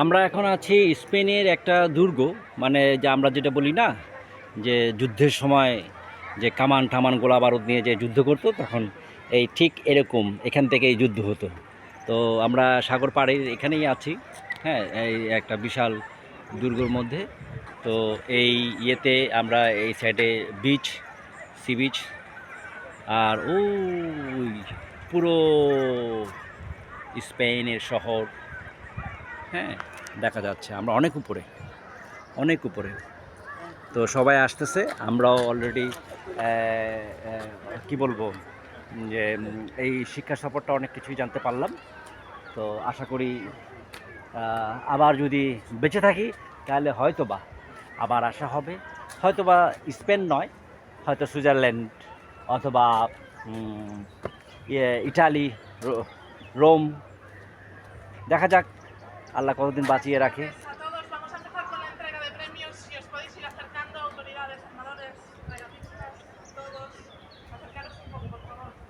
আমরা এখন আছি স্পেনের একটা দুর্গ মানে যে আমরা যেটা বলি না, যে যুদ্ধের সময় যে কামান টামান গোলা বারুদ নিয়ে যে যুদ্ধ করতো, তখন এই ঠিক এরকম এখান থেকেই যুদ্ধ হতো। তো আমরা সাগর পাড়ে এখানেই আছি হ্যাঁ এই একটা বিশাল দুর্গর মধ্যে। তো এই ইয়েতে আমরা এই সাইডে বিচ সি বিচ আর ওই পুরো স্পেনের শহর হ্যাঁ দেখা যাচ্ছে। আমরা অনেক উপরে অনেক উপরে। তো সবাই আসতেছে আমরাও অলরেডি কি বলব যে এই শিক্ষা সফরটা অনেক কিছুই জানতে পারলাম। তো আশা করি আবার যদি বেঁচে থাকি তাহলে হয়তো বা আবার আসা হবে। হয়তো বা স্পেন নয় হয়তো সুইজারল্যান্ড অথবা ইয়ে, ইটালি রোম। দেখা যাক আল্লাহ কতদিন বাঁচিয়ে রাখে।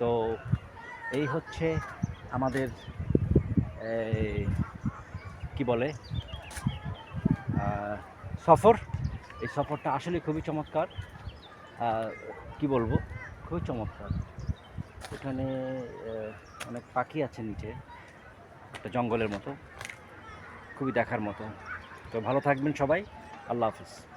তো এই হচ্ছে আমাদের কি বলে সফর। এই সফরটা আসলে খুবই চমৎকার। কি বলব, খুবই চমৎকার। এখানে অনেক পাখি আছে নিচে, একটা জঙ্গলের মতো। খুবই দেখার মতো। তো ভালো থাকবেন সবাই। আল্লাহ হাফিজ।